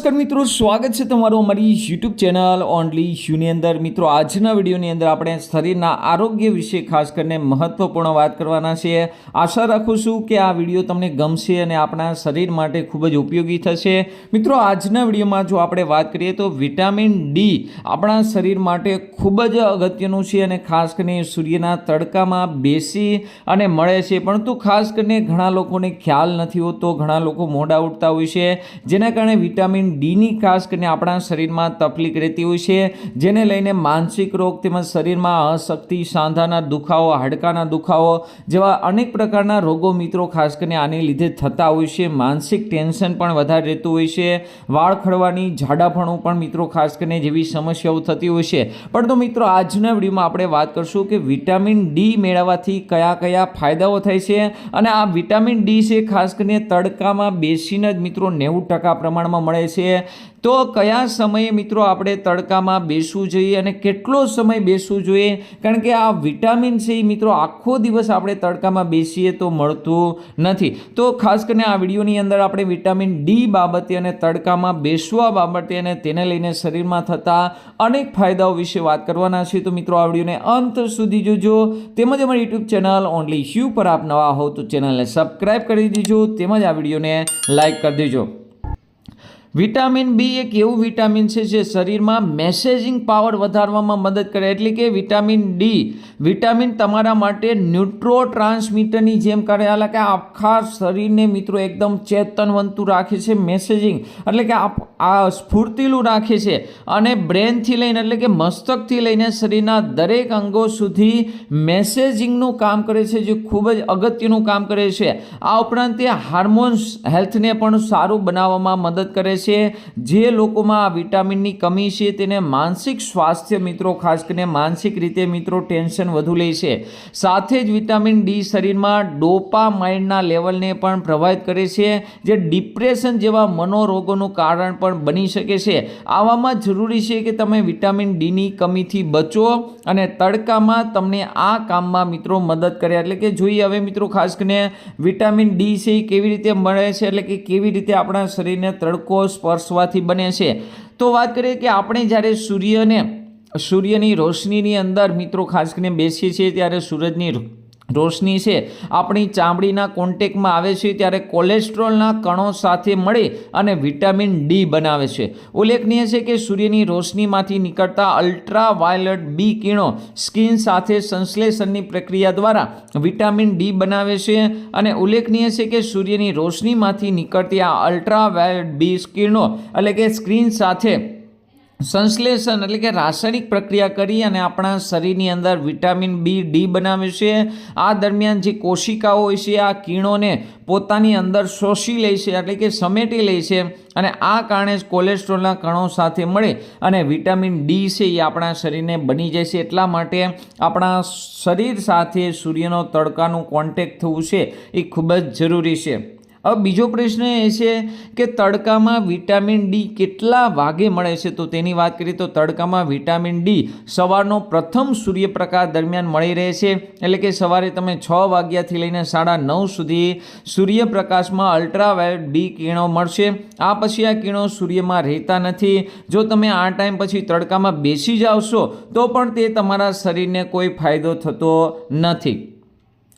નમસ્કાર મિત્રો, સ્વાગત છે તમારું અમારી યુટ્યુબ ચેનલ ઓનલી શ્યુની અંદર. મિત્રો, આજના વિડીયોની અંદર આપણે શરીરના આરોગ્ય વિશે ખાસ કરીને મહત્વપૂર્ણ વાત કરવાના છે આશા રાખું છું કે આ વીડિયો તમને ગમશે અને આપણા શરીર માટે ખૂબ જ ઉપયોગી થશે. મિત્રો, આજના વિડીયોમાં જો આપણે વાત કરીએ તો વિટામિન ડી આપણા શરીર માટે ખૂબ જ અગત્યનું છે અને ખાસ કરીને સૂર્યના તડકામાં બેસી અને મળે છે. પરંતુ ખાસ કરીને ઘણા લોકોને ખ્યાલ નથી હોતો, ઘણા લોકો મોડા ઉઠતા હોય છે. જેના કારણે વિટામિન ડીની ખાસ કરીને આપણા શરીરમાં તકલીફ રહેતી હોય છે, જેને લઈને માનસિક રોગ તેમજ શરીરમાં અશક્તિ સાંધાના દુખાવો, હાડકાના દુખાવો જેવા અનેક પ્રકારના રોગો મિત્રો ખાસ કરીને આને લીધે થતા હોય છે. માનસિક ટેન્શન પણ વધારે રહેતું હોય છે. વાળ ખડવાની જાડાપણું પણ મિત્રો ખાસ કરીને જેવી સમસ્યાઓ થતી હોય છે. પરંતુ મિત્રો, આજના વિડીયોમાં આપણે વાત કરશું કે વિટામિન ડી મેળવવાથી કયા કયા ફાયદાઓ થાય છે અને આ વિટામિન ડી છે ખાસ કરીને તડકામાં બેસીને જ મિત્રો નેવું ટકા પ્રમાણમાં મળે છે. તો કયા સમયે મિત્રો આપણે તડકામાં બેસવું જોઈએ અને કેટલો સમય બેસવું જોઈએ? કારણ કે આ વિટામિન એ મિત્રો આખો દિવસ આપણે તડકામાં બેસીએ તો મળતું નથી. તો ખાસ કરીને આ વિડીયોની અંદર આપણે વિટામિન ડી બાબતે અને તડકામાં બેસવા બાબતે અને તેને લઈને શરીરમાં થતા અનેક ફાયદાઓ વિશે વાત કરવાના છે તો મિત્રો, આ વિડીયોને અંત સુધી જોજો. તેમજ અમારી યુટ્યુબ ચેનલ ઓનલી શ્યુ પર આપ નવા હો તો ચેનલને સબસ્ક્રાઈબ કરી દેજો. તેમજ આ વિડીયોને લાઈક કરી દેજો. વિટામિન બી એક એવું વિટામિન છે જે શરીરમાં મેસેજિંગ પાવર વધારવામાં મદદ કરે, એટલે કે વિટામિન ડી. વિટામિન તમારા માટે ન્યુટ્રો ટ્રાન્સમીટરની જેમ કરે એટલે કે આખા શરીરને મિત્રો એકદમ ચેતનવંતું રાખે છે મેસેજિંગ એટલે કે આ સ્ફૂર્તિલું રાખે છે. અને બ્રેનથી લઈને, એટલે કે મસ્તકથી લઈને શરીરના દરેક અંગો સુધી મેસેજિંગનું કામ કરે છે, જે ખૂબ જ અગત્યનું કામ કરે છે. આ ઉપરાંત તે હાર્મોન્સ હેલ્થને પણ સારું બનાવવામાં મદદ કરે છે જે લોકોમાં આ વિટામિનની કમી છે તેને માનસિક સ્વાસ્થ્ય મિત્રો, ખાસ કરીને માનસિક રીતે મિત્રો, ટેન્શન વધુ લે છે. સાથે જ વિટામિન ડી શરીરમાં ડોપામાઇનના લેવલને પણ પ્રભાવિત કરે છે, જે ડિપ્રેશન જેવા મનોરોગોનું કારણ પણ બની શકે છે. આવામાં જરૂરી છે કે તમે વિટામિન ડીની કમીથી બચો અને તડકામાં તમને આ કામમાં મિત્રો મદદ કરે. એટલે કે જોઈએ હવે મિત્રો ખાસ કરીને વિટામિન ડી છે એ કેવી રીતે મળે છે, એટલે કે કેવી રીતે આપણા શરીરને તડકો સ્પર્શવાથી બને છે. તો વાત કરીએ કે આપણે જ્યારે સૂર્યને, સૂર્યની રોશનીની અંદર મિત્રો ખાસ કરીને બેસીએ છીએ ત્યારે સૂરજની રોશની છે. આપણી ચામડીના કોન્ટેક્ટમાં આવે છે ત્યારે કોલેસ્ટ્રોલના કણો સાથે મળી અને વિટામિન ડી બનાવે છે. ઉલ્લેખનીય છે કે સૂર્યની રોશનીમાંથી નીકળતા અલ્ટ્રા વાયોલેટ બી કિરણો સ્કિન સાથે સંશ્લેષણની પ્રક્રિયા દ્વારા વિટામિન ડી બનાવે છે અને ઉલ્લેખનીય છે કે સૂર્યની રોશનીમાંથી નીકળતી આ અલ્ટ્રા વાયોલેટ બી કિરણો એટલે કે સ્ક્રીન સાથે સંશ્લેષણ એટલે કે રાસાયણિક પ્રક્રિયા કરી અને આપણા શરીરની અંદર વિટામિન બી, ડી બનાવે છે. આ દરમિયાન જે કોશિકાઓ હોય છે, આ કીણોને પોતાની અંદર શોષી લે છે, એટલે કે સમેટી લે છે અને આ કારણે જ કોલેસ્ટ્રોલના કણો સાથે મળે અને વિટામિન ડી છે એ આપણા શરીરને બની જાય છે. એટલા માટે આપણા શરીર સાથે સૂર્યનો તડકાનું કોન્ટેક્ટ થવું છે એ ખૂબ જ જરૂરી છે. હવે બીજો પ્રશ્ન એ છે કે તડકામાં વિટામિન ડી કેટલા વાગે મળે છે? તો તેની વાત કરીએ તો તડકામાં વિટામિન ડી સવારનો પ્રથમ સૂર્યપ્રકાશ દરમિયાન મળી રહે છે. એટલે કે સવારે તમે છ વાગ્યાથી લઈને સાડા નવ સુધી સૂર્યપ્રકાશમાં અલ્ટ્રાવાયોલેટ બી કિરણો મળશે. આ પછી આ કિરણો સૂર્યમાં રહેતા નથી. જો તમે આ ટાઈમ પછી તડકામાં બેસી જાવશો તો પણ તે તમારા શરીરને કોઈ ફાયદો થતો નથી.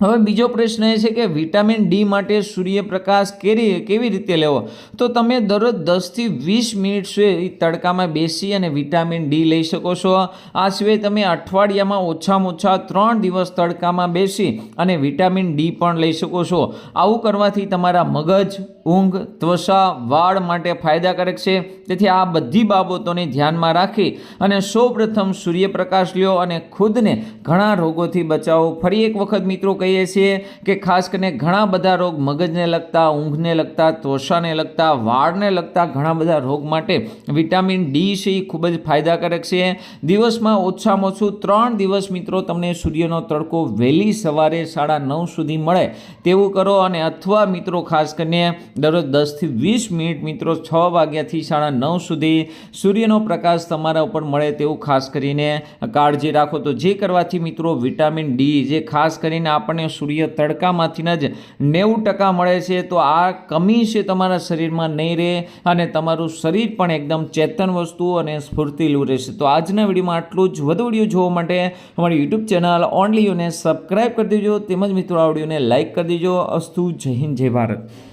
હવે બીજો પ્રશ્ન એ છે કે વિટામિન ડી માટે સૂર્યપ્રકાશ કેરી કેવી રીતે લેવો? તો તમે દરરોજ દસથી વીસ મિનિટ સુધી તડકામાં બેસી અને વિટામિન ડી લઈ શકો છો. આ સિવાય તમે અઠવાડિયામાં ઓછામાં ઓછા ત્રણ દિવસ તડકામાં બેસી અને વિટામિન ડી પણ લઈ શકો છો. આવું કરવાથી તમારા મગજ ઊંઘ, ત્વચા, વાળ માટે ફાયદાકારક છે. તેથી આ બધી બાબતોને ધ્યાનમાં રાખી અને સૌપ્રથમ સૂર્યપ્રકાશ લ્યો અને ખુદને ઘણા રોગોથી બચાવો. ફરી એક વખત મિત્રો કહીએ છીએ કે ખાસ કરીને ઘણા બધા રોગ મગજને લગતા, ઊંઘને લગતા, ત્વચાને લગતા, વાળને લગતા ઘણા બધા રોગ માટે વિટામિન ડી છે એ ખૂબ જ ફાયદાકારક છે. દિવસમાં ઓછામાં ઓછું ત્રણ દિવસ મિત્રો તમને સૂર્યનો તડકો વહેલી સવારે સાડા નવ સુધી મળે તેવું કરો અને અથવા મિત્રો ખાસ કરીને દરરોજ દસથી વીસ મિનિટ મિત્રો છ વાગ્યાથી સાડા નવ સુધી સૂર્યનો પ્રકાશ તમારા ઉપર મળે તેવું ખાસ કરીને કાળજી રાખો. તો જે કરવાથી મિત્રો વિટામિન ડી જે ખાસ કરીને આપણને સૂર્ય તડકામાંથી જ નેવું ટકા મળે છે, તો આ કમી છે તમારા શરીરમાં નહીં રહે અને તમારું શરીર પણ એકદમ ચેતન વસ્તુ અને સ્ફૂર્તિલું રહેશે. તો આજના વિડીયોમાં આટલું જ. વધુ વીડિયો જોવા માટે અમારી યુટ્યુબ ચેનલ ઓનલી યુને સબસ્ક્રાઈબ કરી દેજો. તેમજ મિત્રો આ વિડીયોને લાઇક કરી દેજો. અસ્તુ જય હિન્દ, જય ભારત.